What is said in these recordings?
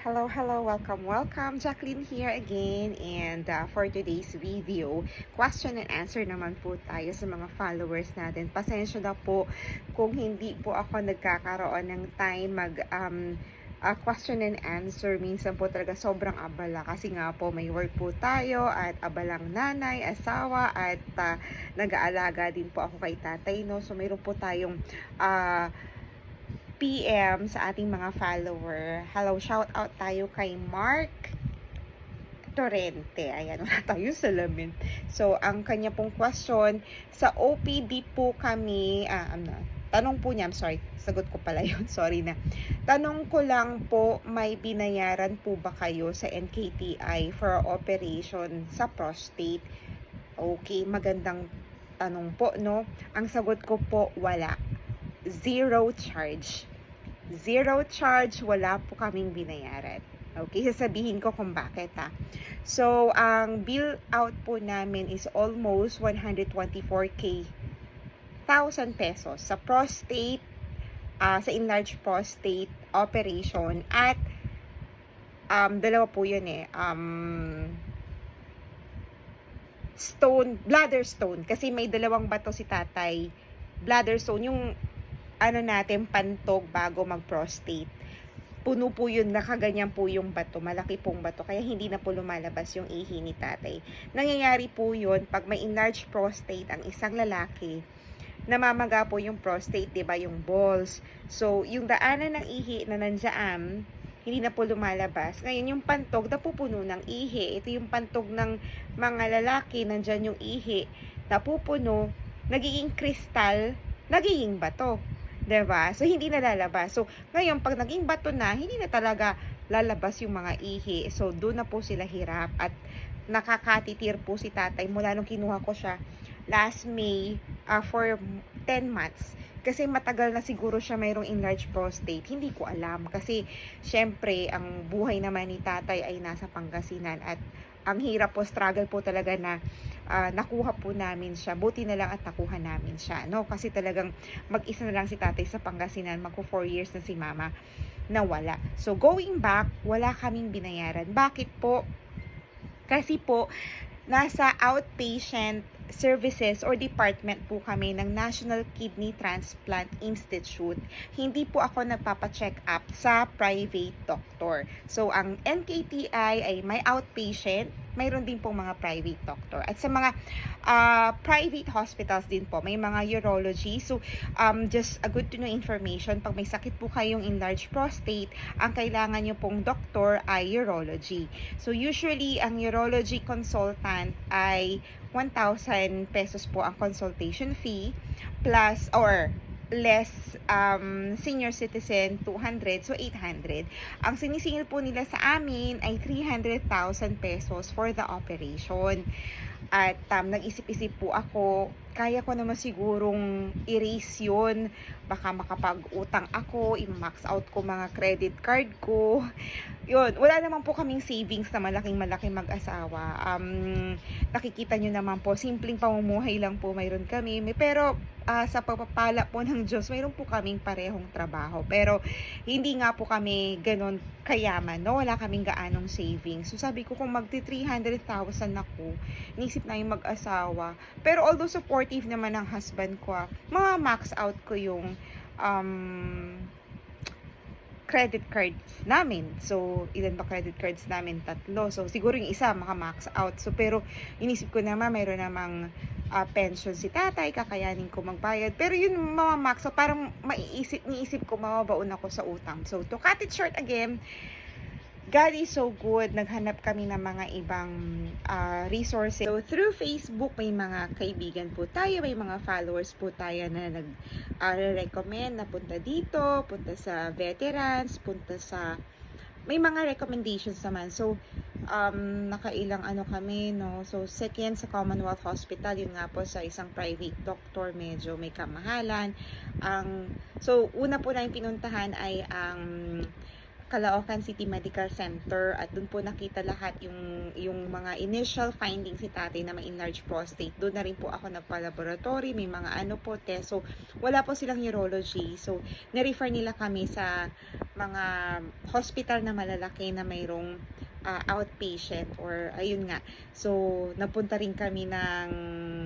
Hello, hello, welcome, welcome. Jacqueline here again. And uh, for today's video, question and answer naman po tayo sa mga followers natin. Pasensya na po kung hindi po ako nagkakaroon ng time mag um, uh, question and answer. Minsan po talaga sobrang abala kasi nga po may work po tayo at abalang nanay, asawa at uh, nag-aalaga din po ako kay tatay. No? So mayroon po tayong uh, PM sa ating mga follower. Hello, shout out tayo kay Mark Torrente. Ayan, wala tayo salamin. So, ang kanya pong question, sa OPD po kami, ah, ano, tanong po niya, I'm sorry, sagot ko pala yun, sorry na. Tanong ko lang po, may binayaran po ba kayo sa NKTI for operation sa prostate? Okay, magandang tanong po, no? Ang sagot ko po, wala. Zero charge zero charge, wala po kaming binayaran. Okay, sasabihin ko kung bakit ha. So, ang bill out po namin is almost 124k thousand pesos sa prostate, uh, sa enlarged prostate operation at um, dalawa po yun eh. Um, stone, bladder stone. Kasi may dalawang bato si tatay. Bladder stone, yung ano natin, pantog bago mag-prostate. Puno po yun, nakaganyan po yung bato, malaki pong bato, kaya hindi na po lumalabas yung ihi ni tatay. Nangyayari po yun, pag may enlarged prostate ang isang lalaki, namamaga po yung prostate, di ba yung balls. So, yung daanan ng ihi na nandiyan, hindi na po lumalabas. Ngayon, yung pantog, napupuno ng ihi. Ito yung pantog ng mga lalaki, nandyan yung ihi, napupuno, nagiging kristal, nagiging bato. Ba? So hindi na lalabas. So ngayon pag naging bato na, hindi na talaga lalabas yung mga ihi. So doon na po sila hirap at nakakatitir po si tatay mula nung kinuha ko siya last May uh, for 10 months. Kasi matagal na siguro siya mayroong enlarged prostate. Hindi ko alam. Kasi, syempre, ang buhay naman ni tatay ay nasa Pangasinan. At ang hirap po, struggle po talaga na uh, nakuha po namin siya. Buti na lang at nakuha namin siya. No? Kasi talagang mag-isa na lang si tatay sa Pangasinan. Magko 4 years na si mama na wala. So, going back, wala kaming binayaran. Bakit po? Kasi po, nasa outpatient services or department po kami ng National Kidney Transplant Institute. Hindi po ako nagpapa-check up sa private doctor. So, ang NKTI ay may outpatient, mayroon din pong mga private doctor. At sa mga uh, private hospitals din po, may mga urology. So, um, just a good to know information, pag may sakit po kayong enlarged prostate, ang kailangan nyo pong doctor ay urology. So, usually, ang urology consultant ay 1,000 pesos po ang consultation fee plus or less um, senior citizen 200 so 800 ang sinisingil po nila sa amin ay 300,000 pesos for the operation. At um, nag-isip-isip po ako kaya ko naman sigurong erase yun baka makapag-utang ako i-max out ko mga credit card ko yun, wala naman po kaming savings na malaking malaking mag-asawa. Um, nakikita nyo naman po, simpleng pamumuhay lang po mayroon kami. Pero uh, sa pagpapala po ng Diyos, mayroon po kaming parehong trabaho. Pero hindi nga po kami ganon kayaman, no? Wala kaming gaanong savings. So sabi ko, kung magti 300,000 ako, nisip na yung mag-asawa. Pero although supportive naman ng husband ko, ah, mga max out ko yung um, credit cards namin. So, ilan ba credit cards namin? Tatlo. So, siguro yung isa maka-max out. So, pero inisip ko naman, mayroon namang uh, pension si tatay, kakayanin ko magbayad. Pero yun, mama-max. So, parang maiisip, niisip ko, mababaon ako sa utang. So, to cut it short again, God is so good. Naghanap kami ng mga ibang uh, resources. So, through Facebook, may mga kaibigan po tayo, may mga followers po tayo na nag-recommend uh, na punta dito, punta sa veterans, punta sa... May mga recommendations naman. So, um, nakailang ano kami, no? So, second sa Commonwealth Hospital, yun nga po sa isang private doctor, medyo may kamahalan. Ang, so, una po na yung pinuntahan ay ang Caloocan City Medical Center at doon po nakita lahat yung yung mga initial findings si tatay na may enlarged prostate. Doon na rin po ako nagpa-laboratory, may mga ano po test. So, wala po silang urology. So, na-refer nila kami sa mga hospital na malalaki na mayroong ah, outpatient or ayun nga. So, napunta rin kami ng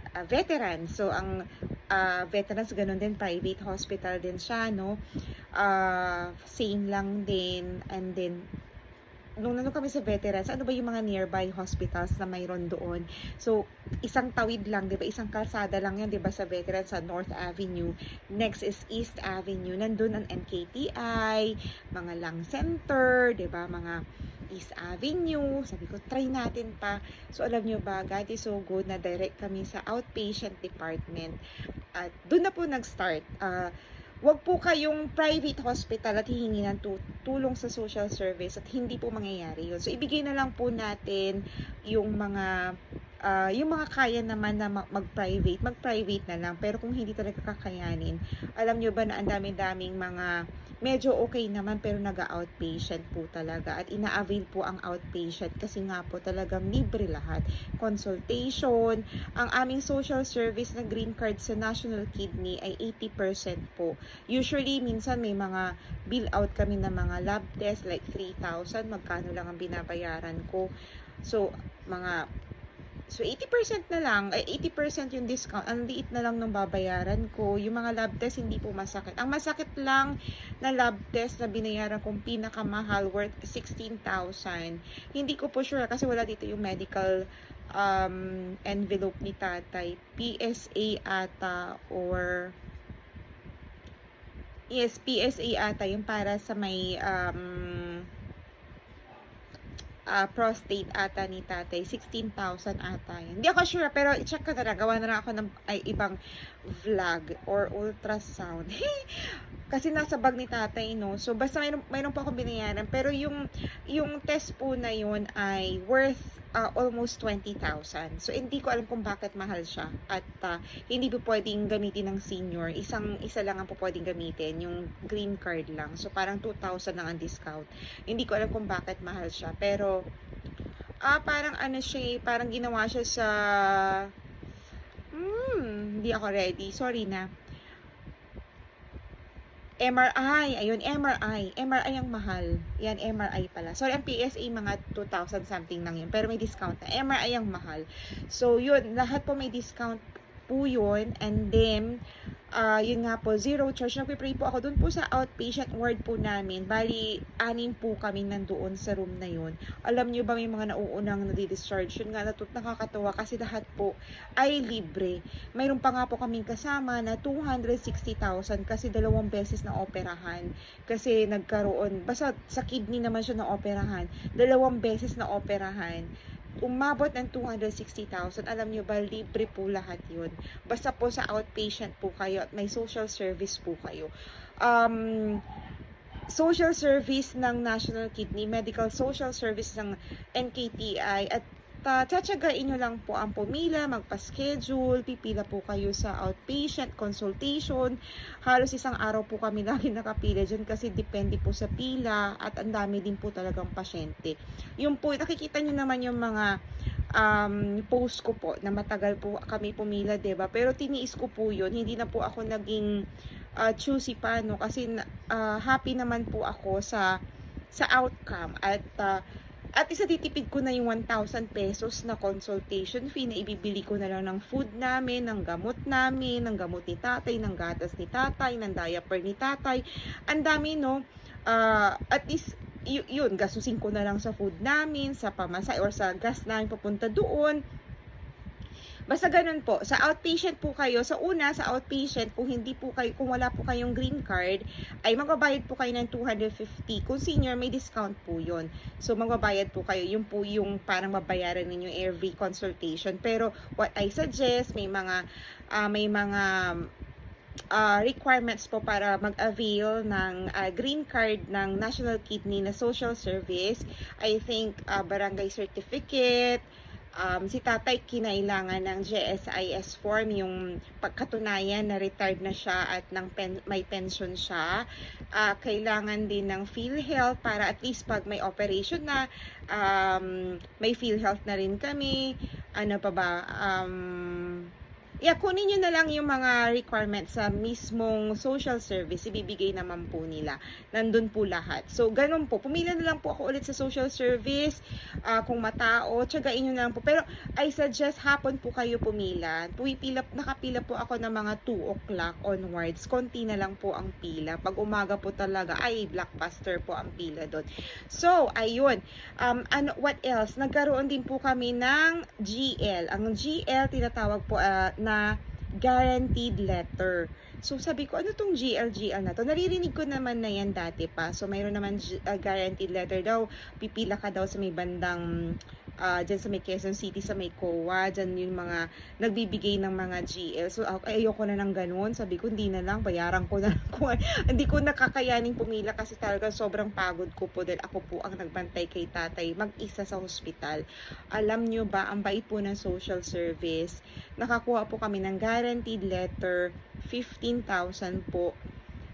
ah, veterans. So, ang ah, veterans ganun din, private hospital din siya, no? Ah, same lang din. And then, nung nandun kami sa veterans, ano ba yung mga nearby hospitals na mayroon doon? So, isang tawid lang, di ba? Isang kalsada lang yan, di ba, sa veterans sa North Avenue. Next is East Avenue. Nandun ang NKTI, mga Lang Center, di ba? Mga East Avenue. Sabi ko, try natin pa. So, alam nyo ba, God is so good na direct kami sa outpatient department. At doon na po nag-start. Ah, Huwag po kayong private hospital at hihingi ng tu- tulong sa social service at hindi po mangyayari yun. So, ibigay na lang po natin yung mga ah, yung mga kaya naman na ma- mag-private, mag-private na lang. Pero kung hindi talaga kakayanin, alam nyo ba na ang dami-daming mga medyo okay naman pero naga-outpatient po talaga at ina-avail po ang outpatient kasi nga po talagang libre lahat. Consultation, ang aming social service na green card sa National Kidney ay 80% po. Usually, minsan may mga bill out kami ng mga lab test like 3,000, magkano lang ang binabayaran ko. So, mga So, 80% na lang, ay 80% yung discount. Ang liit na lang ng babayaran ko. Yung mga lab test, hindi po masakit. Ang masakit lang na lab test na binayaran kong pinakamahal, worth 16,000. Hindi ko po sure kasi wala dito yung medical um, envelope ni tatay. PSA ata or Yes, PSA ata yung para sa may um, ah, prostate ata ni tatay. 16,000 ata. Hindi ako sure, pero i-check ko na lang. Gawa na lang ako ng ay, ibang vlog or ultrasound. Kasi nasa bag ni tatay, no? So, basta mayroon, mayroon pa akong binayaran. Pero yung, yung test po na yun ay worth ah, almost 20,000. So, hindi ko alam kung bakit mahal siya. At ah, hindi po pwedeng gamitin ng senior. Isang, isa lang ang po pwedeng gamitin. Yung green card lang. So, parang 2,000 lang ang discount. Hindi ko alam kung bakit mahal siya. Pero, ah, parang ano siya, eh, parang ginawa siya sa, hmm, hindi ako ready. Sorry na. MRI, ayun, MRI. MRI ang mahal. Yan, MRI pala. Sorry, ang PSA mga 2,000 something lang yun. Pero may discount na. MRI ang mahal. So, yun, lahat po may discount po yun. And then, ah yun nga po, zero charge. Nagpipray po ako dun po sa outpatient ward po namin. Bali, anim po kami nandoon sa room na yun. Alam nyo ba may mga nauunang nadi-discharge? Yun nga, natut nakakatawa kasi lahat po ay libre. Mayroon pa nga po kaming kasama na 260,000 kasi dalawang beses na operahan. Kasi nagkaroon, basta sa kidney naman siya na operahan. Dalawang beses na operahan umabot ng 260,000. Alam nyo ba, libre po lahat yun. Basta po sa outpatient po kayo at may social service po kayo. Um, social service ng National Kidney, medical social service ng NKTI at uh, tsatsagain nyo lang po ang pumila, magpa-schedule, pipila po kayo sa outpatient consultation. Halos isang araw po kami lagi nakapila dyan kasi depende po sa pila at ang dami din po talagang pasyente. Yung po, nakikita nyo naman yung mga um, post ko po na matagal po kami pumila, ba? Pero tiniis ko po 'yun. Hindi na po ako naging uh, choosy pa no kasi uh, happy naman po ako sa sa outcome at uh, at isa titipid ko na yung 1,000 pesos na consultation fee na ibibili ko na lang ng food namin, ng gamot namin, ng gamot ni tatay, ng gatas ni tatay, ng diaper ni tatay. Ang dami, no? Uh, at least, yun, gastusin ko na lang sa food namin, sa pamasay, or sa gas namin papunta doon. Basta ganun po. Sa outpatient po kayo, sa una, sa outpatient, kung hindi po kayo, kung wala po kayong green card, ay magbabayad po kayo ng 250. Kung senior, may discount po yun. So, magbabayad po kayo. Yung po yung parang mabayaran ninyo every consultation. Pero, what I suggest, may mga, ah, may mga uh, requirements po para mag-avail ng uh, green card ng National Kidney na social service. I think uh, barangay certificate, um, si tatay kinailangan ng GSIS form, yung pagkatunayan na retired na siya at ng pen, may pension siya. Uh, kailangan din ng PhilHealth para at least pag may operation na, um, may PhilHealth na rin kami. Ano pa ba? Um, Yeah, kunin nyo na lang yung mga requirements sa mismong social service. Ibibigay naman po nila. Nandun po lahat. So, ganun po. Pumila na lang po ako ulit sa social service. ah, kung matao, tsagain nyo na lang po. Pero, I suggest hapon po kayo pumila. Pumipila, nakapila po ako ng mga 2 o'clock onwards. Konti na lang po ang pila. Pag umaga po talaga, ay, blockbuster po ang pila doon. So, ayun. Um, ano, what else? Nagkaroon din po kami ng GL. Ang GL, tinatawag po ah, na guaranteed letter. So, sabi ko, ano tong GL-GL na to? Naririnig ko naman na yan dati pa. So, mayroon naman ah, guaranteed letter daw. Pipila ka daw sa may bandang ah dyan sa may Quezon City, sa may COA, dyan yung mga nagbibigay ng mga GL. So, ay, ayoko na ng ganun. Sabi ko, hindi na lang, bayaran ko na lang. Hindi ko nakakayaning pumila kasi talaga sobrang pagod ko po dahil ako po ang nagbantay kay tatay mag-isa sa hospital. Alam nyo ba, ang bait po ng social service, nakakuha po kami ng guaranteed letter, 15,000 po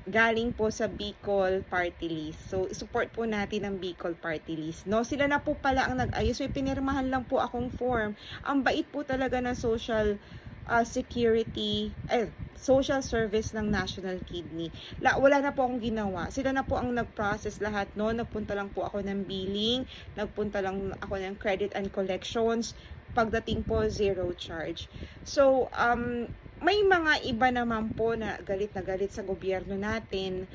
galing po sa Bicol Party List. So, support po natin ang Bicol Party List. No, sila na po pala ang nag-ayos. So, pinirmahan lang po akong form. Ang bait po talaga ng social uh, security, eh, social service ng National Kidney. La, wala na po akong ginawa. Sila na po ang nag-process lahat, no? Nagpunta lang po ako ng billing, nagpunta lang ako ng credit and collections, pagdating po zero charge. So, um, may mga iba naman po na galit na galit sa gobyerno natin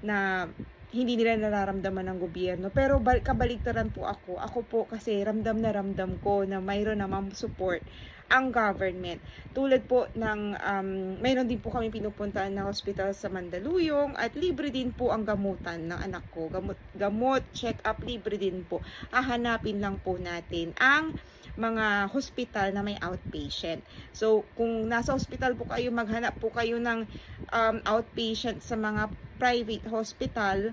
na hindi nila nararamdaman ng gobyerno. Pero bal- kabaligtaran po ako. Ako po kasi ramdam na ramdam ko na mayroon naman support ang government. Tulad po ng, um, mayroon din po kami pinupuntahan na hospital sa Mandaluyong at libre din po ang gamutan ng anak ko. Gamot, gamot check-up, libre din po. Hahanapin lang po natin ang mga hospital na may outpatient. So, kung nasa hospital po kayo, maghanap po kayo ng um, outpatient sa mga private hospital,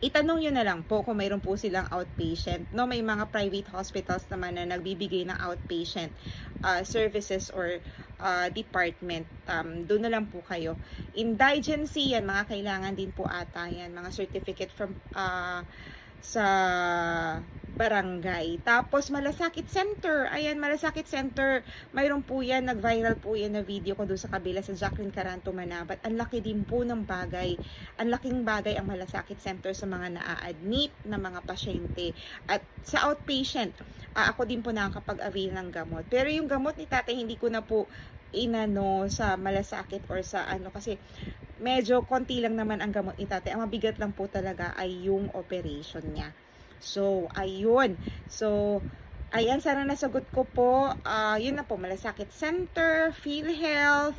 itanong nyo na lang po kung mayroon po silang outpatient. No, may mga private hospitals naman na nagbibigay ng outpatient uh, services or uh, department. Um, doon na lang po kayo. Indigency, yan, mga kailangan din po ata yan. Mga certificate from uh, sa barangay. Tapos, Malasakit Center. Ayan, Malasakit Center. Mayroon po yan, nag-viral po yan na video ko doon sa kabila sa Jacqueline Caranto Manabat. Ang laki din po ng bagay. Ang laking bagay ang Malasakit Center sa mga naa-admit na mga pasyente. At sa outpatient, ako din po nakakapag-avail ng gamot. Pero yung gamot ni tatay, hindi ko na po inano sa malasakit or sa ano kasi medyo konti lang naman ang gamot ni tatay. Ang mabigat lang po talaga ay yung operation niya. So, ayun. So, ayan, sana nasagot ko po. Ah, yun na po, Malasakit Center, PhilHealth,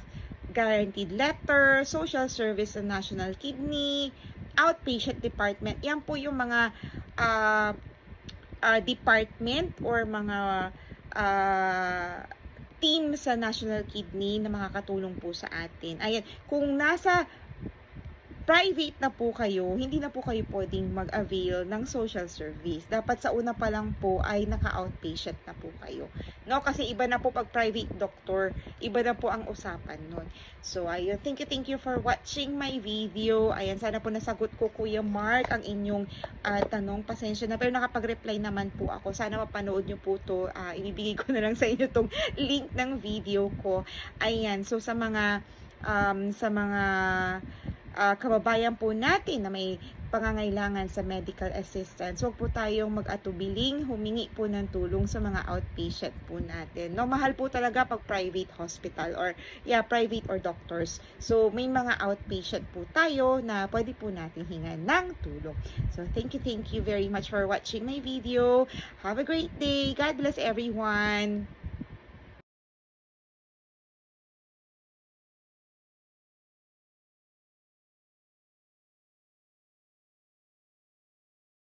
Guaranteed Letter, Social Service ng National Kidney, Outpatient Department. Yan po yung mga ah, ah, department or mga ah, team sa National Kidney na makakatulong po sa atin. Ayan, kung nasa private na po kayo, hindi na po kayo pwedeng mag-avail ng social service. Dapat sa una pa lang po ay naka-outpatient na po kayo. No? Kasi iba na po pag private doctor, iba na po ang usapan nun. So, ayun. Thank you, thank you for watching my video. Ayan, sana po nasagot ko, Kuya Mark, ang inyong ah, tanong. Pasensya na. Pero nakapag-reply naman po ako. Sana mapanood nyo po to. Ah, ibibigay ko na lang sa inyo tong link ng video ko. Ayan. So, sa mga um, sa mga ah, kababayan po natin na may pangangailangan sa medical assistance, huwag po tayong mag-atubiling, humingi po ng tulong sa mga outpatient po natin. No, mahal po talaga pag private hospital or yeah, private or doctors. So, may mga outpatient po tayo na pwede po natin hingan ng tulong. So, thank you, thank you very much for watching my video. Have a great day. God bless everyone.